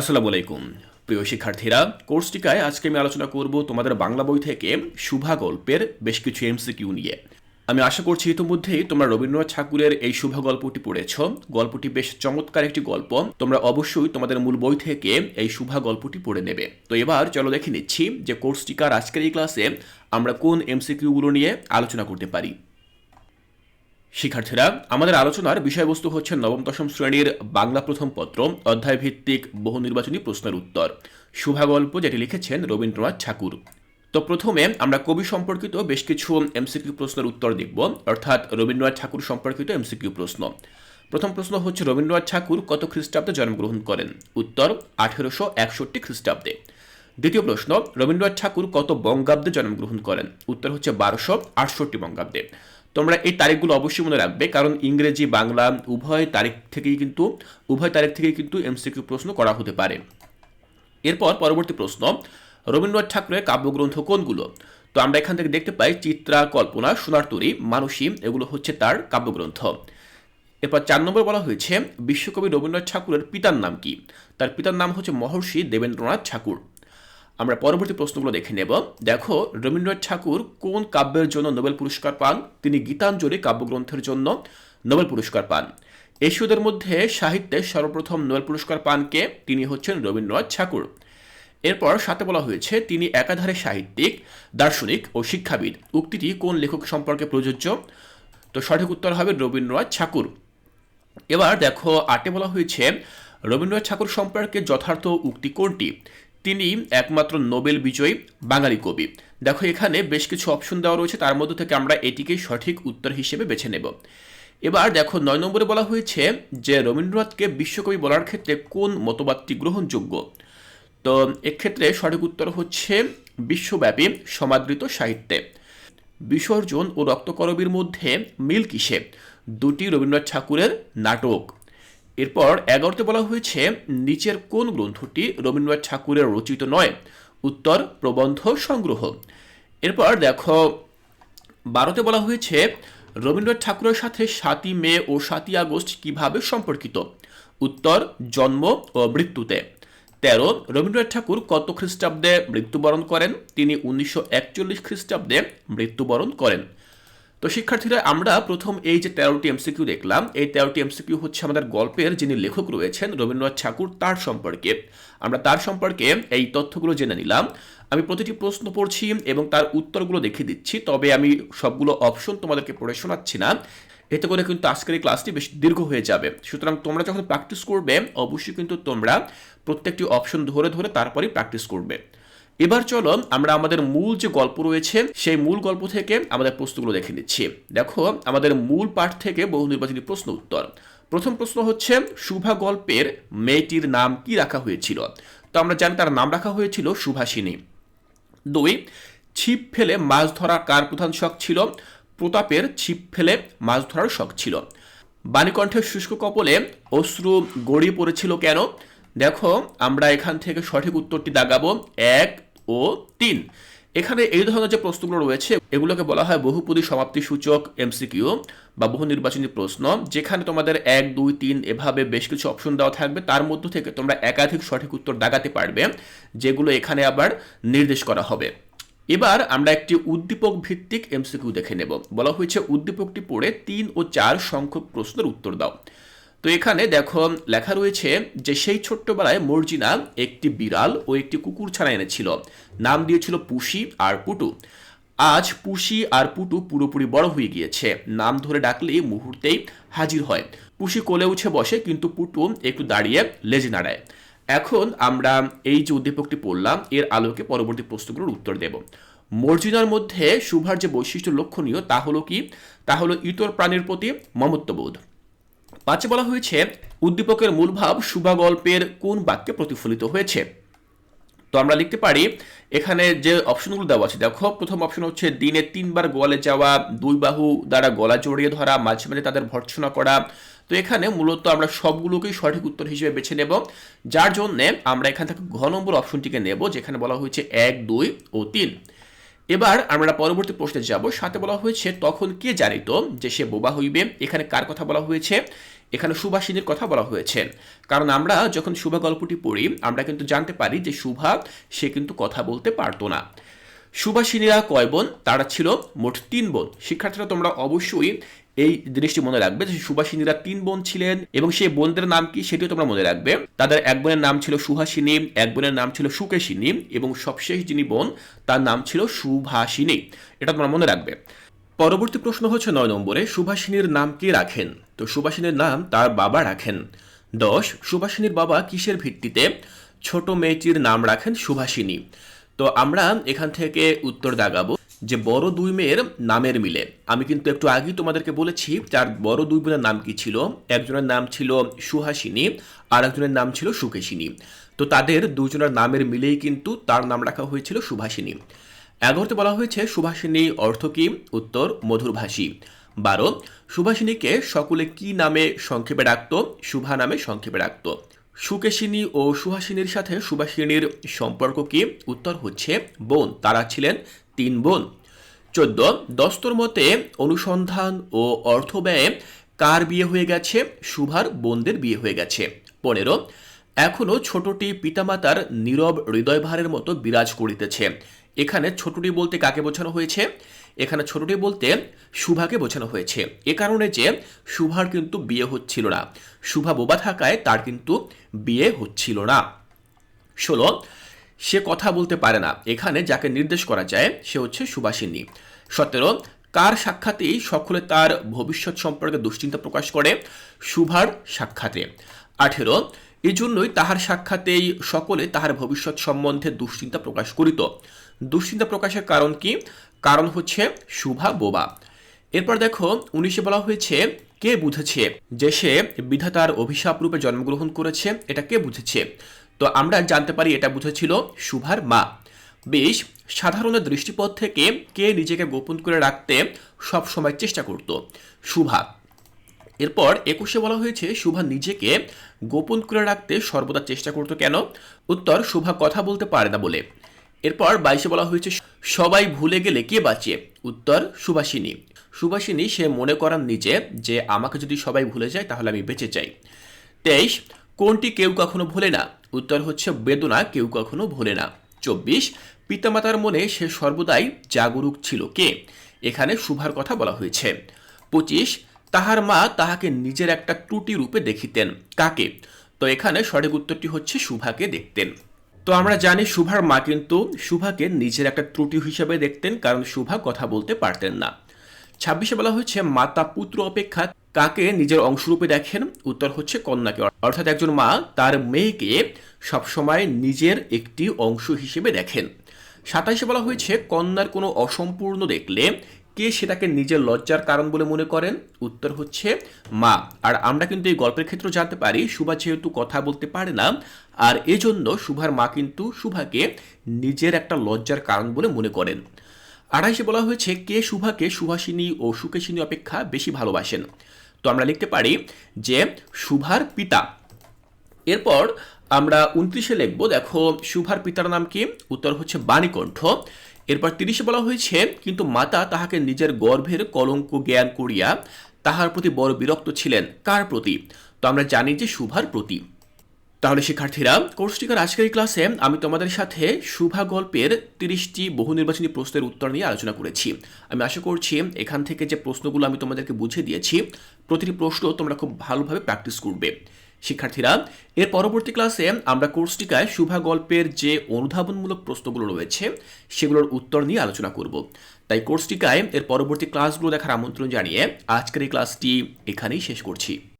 আসসালামু আলাইকুম। প্রিয় শিক্ষার্থীরা কোর্স টিকায় আজকে আমি আলোচনা করব তোমাদের বাংলা বই থেকে শুভা গল্পের বেশ কিছু এমসিকিউ নিয়ে। আমি আশা করছি ইতিমধ্যেই তোমরা রবীন্দ্রনাথ ঠাকুরের এই শুভা গল্পটি পড়েছ। গল্পটি বেশ চমৎকার একটি গল্প। তোমরা অবশ্যই তোমাদের মূল বই থেকে এই শুভা গল্পটি পড়ে নেবে। তো এবার চলো দেখে নিচ্ছি যে কোর্স টিকার আজকের এই ক্লাসে আমরা কোন এমসিকিউগুলো নিয়ে আলোচনা করতে পারি। শিক্ষার্থীরা, আমাদের আলোচনার বিষয়বস্তু হচ্ছে নবম, দশম শ্রেণির বাংলা প্রথম পত্র অধ্যায় ভিত্তিক বহু নির্বাচনী প্রশ্নের উত্তর। শুভাগল্প যেটি লিখেছেন রবীন্দ্রনাথ ঠাকুর। তো প্রথমে আমরা কবি সম্পর্কিত বেশ কিছু এমসিকিউ প্রশ্নের উত্তর দেখব, অর্থাৎ রবীন্দ্রনাথ ঠাকুর সম্পর্কিত এমসিকিউ প্রশ্ন। প্রথম প্রশ্ন হচ্ছে, রবীন্দ্রনাথ ঠাকুর কত খ্রিস্টাব্দে জন্মগ্রহণ করেন? উত্তর, আঠেরোশো একষট্টি খ্রিস্টাব্দে। দ্বিতীয় প্রশ্ন, রবীন্দ্রনাথ ঠাকুর কত বঙ্গাব্দে জন্মগ্রহণ করেন? উত্তর হচ্ছে বারোশো আটষট্টি বঙ্গাব্দে। তোমরা এই তারিখগুলো অবশ্যই মনে রাখবে, কারণ ইংরেজি, বাংলা উভয় তারিখ থেকেই কিন্তু, উভয় তারিখ থেকেই কিন্তু এমসিকিউ প্রশ্ন করা হতে পারে। এরপর পরবর্তী প্রশ্ন, রবীন্দ্রনাথ ঠাকুরের কাব্যগ্রন্থ কোনগুলো? তো আমরা এখান থেকে দেখতে পাই, চিত্রা, কল্পনা, সোনার তরী, মানসী, এগুলো হচ্ছে তার কাব্যগ্রন্থ। এরপর চার নম্বর বলা হয়েছে, বিশ্বকবি রবীন্দ্রনাথ ঠাকুরের পিতার নাম কি? তার পিতার নাম হচ্ছে মহর্ষি দেবেন্দ্রনাথ ঠাকুর। আমরা পরবর্তী প্রশ্নগুলো দেখে নেব। দেখো, রবীন্দ্রনাথ ঠাকুর কোন কাব্যের জন্য নোবেল পুরস্কার পান? তিনি গীতাঞ্জলি কাব্যগ্রন্থের জন্য নোবেল পুরস্কার পান। এশীয়দের মধ্যে সাহিত্যে সর্বপ্রথম নোবেল পুরস্কার পান কে? তিনি হচ্ছেন রবীন্দ্রনাথ ঠাকুর। এরপর সাথে বলা হয়েছে, তিনি একাধারে সাহিত্যিক, দার্শনিক ও শিক্ষাবিদ। উক্তিটি কোন লেখক সম্পর্কে প্রযোজ্য? তো সঠিক উত্তর হবে রবীন্দ্রনাথ ঠাকুর। এবার দেখো, আটে বলা হয়েছে, রবীন্দ্রনাথ ঠাকুর সম্পর্কে যথার্থ উক্তি কোনটি? তিনি একমাত্র নোবেল বিজয়ী বাঙালি কবি। দেখো, এখানে বেশ কিছু অপশন দেওয়া রয়েছে, তার মধ্যে থেকে আমরা এটিকে সঠিক উত্তর হিসেবে বেছে নেব। এবার দেখো, নয় নম্বরে বলা হয়েছে যে রবীন্দ্রনাথকে বিশ্বকবি বলার ক্ষেত্রে কোন মতবাদটি গ্রহণযোগ্য? তো এক্ষেত্রে সঠিক উত্তর হচ্ছে বিশ্বব্যাপী সমাদৃত সাহিত্যে। বিসর্জন ও রক্তকরবীর মধ্যে মিল কিসে? দুটি রবীন্দ্রনাথ ঠাকুরের নাটক। এরপর এগারোতে বলা হয়েছে, নিচের কোন গ্রন্থটি রবীন্দ্রনাথ ঠাকুরের রচিত নয়? উত্তর, প্রবন্ধ সংগ্রহ। এরপর দেখো, বারোতে বলা হয়েছে, রবীন্দ্রনাথ ঠাকুরের সাথে সাতই মে ও সাতই আগস্ট কীভাবে সম্পর্কিত? উত্তর, জন্ম ও মৃত্যুতে। তেরো, রবীন্দ্রনাথ ঠাকুর কত খ্রিস্টাব্দে মৃত্যুবরণ করেন? তিনি উনিশশো একচল্লিশ খ্রিস্টাব্দে মৃত্যুবরণ করেন। তো শিক্ষার্থীরা, আমরা প্রথম এই যে তেরোটি এমসিকিউ দেখলাম, এই তেরোটি এমসিকিউ হচ্ছে আমাদের গল্পের যিনি লেখক রয়েছেন রবীন্দ্রনাথ ঠাকুর, তার সম্পর্কে। আমরা তার সম্পর্কে এই তথ্যগুলো জেনে নিলাম। আমি প্রতিটি প্রশ্ন পড়ছি এবং তার উত্তরগুলো দেখে দিচ্ছি, তবে আমি সবগুলো অপশন তোমাদেরকে পড়ে শোনাচ্ছি না। এতে করে কিন্তু আজকের এই ক্লাসটি বেশ দীর্ঘ হয়ে যাবে। সুতরাং তোমরা যখন প্র্যাকটিস করবে, অবশ্যই কিন্তু তোমরা প্রত্যেকটি অপশন ধরে ধরে তারপরেই প্র্যাকটিস করবে। এবার চলো আমরা আমাদের মূল যে গল্প রয়েছে, সেই মূল গল্প থেকে আমাদের প্রশ্নগুলো দেখে নিচ্ছি। দেখো, আমাদের মূল পাঠ থেকে বহু নির্বাচনী প্রশ্ন উত্তর। প্রথম প্রশ্ন হচ্ছে, শুভা গল্পের মেয়েটির নাম কি রাখা হয়েছিল? তো আমরা জানি তার নাম রাখা হয়েছিল সুভাষিনী দুই, ছিপ ফেলে মাছ ধরা কার প্রধান শখ ছিল? প্রতাপের ছিপ ফেলে মাছ ধরার শখ ছিল। বাণীকণ্ঠের শুষ্ক কপলে অশ্রু গড়িয়ে পড়েছিল কেন? দেখো, আমরা এখান থেকে সঠিক উত্তরটি দাগাবো। এক ও তিন। এখানে এই ধরনের যে প্রশ্নগুলো রয়েছে, এগুলোকে বলা হয় বহুপদী সমাপ্তি সূচক, এমসিকিউ বা বহু নির্বাচনী প্রশ্ন, যেখানে তোমাদের এক, দুই, তিন এভাবে বেশ কিছু অপশন দেওয়া থাকবে। তার মধ্য থেকে তোমরা একাধিক সঠিক উত্তর দাগাতে পারবে, যেগুলো এখানে আবার নির্দেশ করা হবে। এবার আমরা একটি উদ্দীপক ভিত্তিক এমসিকিউ দেখে নেব। বলা হয়েছে, উদ্দীপকটি পড়ে তিন ও চার সংখ্যক প্রশ্নের উত্তর দাও। তো এখানে দেখো, লেখা রয়েছে যে সেই ছোট্টবেলায় মর্জিনা একটি বিড়াল ও একটি কুকুর ছানা এনেছিল। নাম দিয়েছিল পুষি আর পুটু। আজ পুষি আর পুটু পুরোপুরি বড় হয়ে গিয়েছে। নাম ধরে ডাকলেই মুহূর্তেই হাজির হয়। পুষি কোলে উঠে বসে, কিন্তু পুটু একটু দাঁড়িয়ে লেজে নাড়ায়। এখন আমরা এই যে উদ্দীপকটি পড়লাম, এর আলোকে পরবর্তী প্রশ্নগুলোর উত্তর দেব। মর্জিনার মধ্যে সুভার যে বৈশিষ্ট্য লক্ষণীয় তা হলো কি? তা হলো ইতর প্রাণীর প্রতি মমত্ববোধ। পাঁচে বলা হয়েছে, উদ্দীপকের মূল ভাব শুভা গল্পের কোন বাক্যে প্রতিফলিত হয়েছে। তো আমরা লিখতে পারি, এখানে যে অপশনগুলো দেওয়া আছে, দেখো, প্রথম অপশন হচ্ছে, দিনে তিনবার গোয়ালে যাওয়া, দুই বাহু দ্বারা গলা জড়িয়ে ধরা, মাঝে মাঝে তাদের ভর্ৎসনা করা। তো এখানে মূলত আমরা সবগুলোকেই সঠিক উত্তর হিসেবে বেছে নেব। যার জন্যে আমরা এখান থেকে ঘ নম্বর অপশনটিকে নেব, যেখানে বলা হয়েছে এক, দুই ও তিন। এবার আমরা পরবর্তী প্রশ্নে যাব। সাথে বলা হয়েছে, তখন কে জানিত যে সে বোবা হইবে? এখানে কার কথা বলা হয়েছে? এখানে সুভাষিনীর কথা বলা হয়েছে। কারণ আমরা যখন শুভা গল্পটি পড়ি, আমরা কিন্তু জানতে পারি যে শুভা, সে কিন্তু কথা বলতে পারতো না। সুভাষিনীরা কয় বোন? তারা ছিল মোট তিন বোন। শিক্ষার্থীরা তোমরা অবশ্যই এই জিনিসটি মনে রাখবে যে সুভাষিনীরা তিন বোন ছিলেন এবং সেই বোনদের নাম কি সেটিও তোমরা মনে রাখবে। তাদের এক বোনের নাম ছিল সুহাসিনী, এক বোনের নাম ছিল সুকেশিনী এবং সবশেষ যিনি বোন, তার নাম ছিল সুভাষিনী। এটা তোমরা মনে রাখবে। পরবর্তী প্রশ্ন হচ্ছে নয় নম্বরে, সুভাষিনীর নাম কে রাখেন? তো সুভাষিনীর নাম তার বাবা রাখেন। দশ, সুভাষিনীর বাবা কিসের ভিত্তিতে? ছোট মেয়েটির নাম রাখেন সুভাষিনী। তো আমরা এখান থেকে উত্তর দাগাবো যে বড় দুই মেয়ের নামের মিলে। আমি কিন্তু একটু আগেই তোমাদেরকে বলেছি যার বড় দুই বোনের নাম কি ছিল? একজনের নাম ছিল সুহাসিনী আর একজনের নাম ছিল সুকেশিনী। তো তাদের দুজনের নামের মিলেই কিন্তু তার নাম রাখা হয়েছিল সুভাষিনী। এগারোতে বলা হয়েছে, সুভাষিনী অর্থ কি? উত্তর, মধুরভাষী। বারো, সুভাষিনীকে সকলে কি নামে সংক্ষেপে ডাকত? শুভা নামে সংক্ষেপে ডাকত। সুকেশিনী ও সুহাসিনীর সাথে সুভাষিনীর সম্পর্ক কি? উত্তর হচ্ছে বোন। তারা ছিলেন তিন বোন। চোদ্দ, দস্তর মতে অনুসন্ধান ও অর্থ ব্যয়ে কার বিয়ে হয়ে গেছে? সুভার বোনদের বিয়ে হয়ে গেছে। পনেরো, এখনও ছোটটি পিতামাতার নীরব হৃদয়ভারের মতো বিরাজ করিতেছে। এখানে ছোটটি বলতে কাকে বোঝানো হয়েছে? এখানে ছোটটি বলতে শুভাকে বোঝানো হয়েছে। এ কারণে যে শুভার কিন্তু বিয়ে হচ্ছিল না। শুভা বোবা থাকায় তার কিন্তু বিয়ে হচ্ছিল না। ষোলো সে কথা বলতে পারে না। এখানে যাকে নির্দেশ করা যায়, সে হচ্ছে সুবাসিনী সতেরো, কার সাক্ষাতেই সকলে তার ভবিষ্যৎ সম্পর্কে দুশ্চিন্তা প্রকাশ করে? শুভার সাক্ষাতে। আঠেরো এই জন্যই তাহার সাক্ষাতেই সকলে তাহার ভবিষ্যৎ সম্বন্ধে দুশ্চিন্তা প্রকাশ করিত। দুশ্চিন্তা প্রকাশের কারণ কি? কারণ হচ্ছে শুভা বোবা। এরপর দেখো, উনিশে বলা হয়েছে, কে বুঝেছে? যে সে বিধাতার অভিশাপ রূপে জন্মগ্রহণ করেছে, এটা কে বুঝেছে? তো আমরা জানতে পারি এটা বুঝেছিল শুভার মা। বেশ সাধারণ দৃষ্টিপথ থেকে কে নিজেকে গোপন করে রাখতে সব সময় চেষ্টা করত শুভা এরপর একুশে বলা হয়েছে শুভা নিজেকে গোপন করে রাখতে সর্বদা চেষ্টা করতো কেন? উত্তর শুভা কথা বলতে পারে না বলে। এরপর বাইশে বলা হয়েছে, সবাই ভুলে গেলে কে বাঁচে উত্তর, সুভাষিনী। সুভাষিনী, সে মনে করান নিজে যে আমাকে যদি সবাই ভুলে যায়, তাহলে আমি বেঁচে চাই তেইশ, কোনটি কেউ কখনো ভোলে না? উত্তর হচ্ছে বেদনা, কেউ কখনো ভোলে না। চব্বিশ, পিতামাতার মনে সে সর্বদাই জাগরুক ছিল কে? এখানে শুভার কথা বলা হয়েছে। পঁচিশ, তাহার মা তাহাকে নিজের একটা ত্রুটি রূপে দেখিতেন। কাকে? তো এখানে সঠিক উত্তরটি হচ্ছে শুভাকে দেখতেন। তো আমরা জানি শুভার মা কিন্তু শুভাকে নিজের একটা ত্রুটি হিসেবে দেখতেন, কারণ শুভা কথা বলতে পারতেন না। ছাব্বিশে বলা হয়েছে, মাতা পুত্র অপেক্ষা কাকে নিজের অংশরূপে দেখেন? উত্তর হচ্ছে কন্যাকে। অর্থাৎ একজন মা তার মেয়েকে সবসময় নিজের একটি অংশ হিসেবে দেখেন। সাতাইশে বলা হয়েছে, কন্যার কোনো অসম্পূর্ণ দেখলে কে সেটাকে নিজের লজ্জার কারণ বলে মনে করেন? উত্তর হচ্ছে মা। আর আমরা কিন্তু এই গল্পের ক্ষেত্রে জানতে পারি, সুভা যেহেতু কথা বলতে পারে না, আর এজন্য সুভার মা কিন্তু সুভাকে নিজের একটা লজ্জার কারণ বলে মনে করেন। আড়াইশে বলা হয়েছে কে শুভাকে সুভাষিনী ও সুকেশিনী অপেক্ষা বেশি ভালোবাসেন। তো আমরা লিখতে পারি যে শুভার পিতা। এরপর আমরা উনত্রিশে লিখব, দেখো শুভার পিতার নাম কি? উত্তর হচ্ছে বাণীকণ্ঠ। এরপর তিরিশে বলা হয়েছে, কিন্তু মাতা তাহাকে নিজের গর্ভের কলঙ্ক জ্ঞান করিয়া তাহার প্রতি বড় বিরক্ত ছিলেন। কার প্রতি? তো আমরা জানি যে শুভার প্রতি। তাহলে শিক্ষার্থীরা কোর্সটিকার আজকের এই ক্লাসে আমি তোমাদের সাথে শুভা গল্পের তিরিশটি বহু নির্বাচনী প্রশ্নের উত্তর নিয়ে আলোচনা করেছি। আমি আশা করছি এখান থেকে যে প্রশ্নগুলো আমি তোমাদেরকে বুঝিয়ে দিয়েছি, প্রতিটি প্রশ্ন তোমরা খুব ভালোভাবে প্র্যাকটিস করবে। শিক্ষার্থীরা, এর পরবর্তী ক্লাসে আমরা কোর্সটিকায় শুভা গল্পের যে অনুধাবনমূলক প্রশ্নগুলো রয়েছে, সেগুলোর উত্তর নিয়ে আলোচনা করব। তাই কোর্সটিকায় এর পরবর্তী ক্লাসগুলো দেখার আমন্ত্রণ জানিয়ে আজকের এই ক্লাসটি এখানেই শেষ করছি।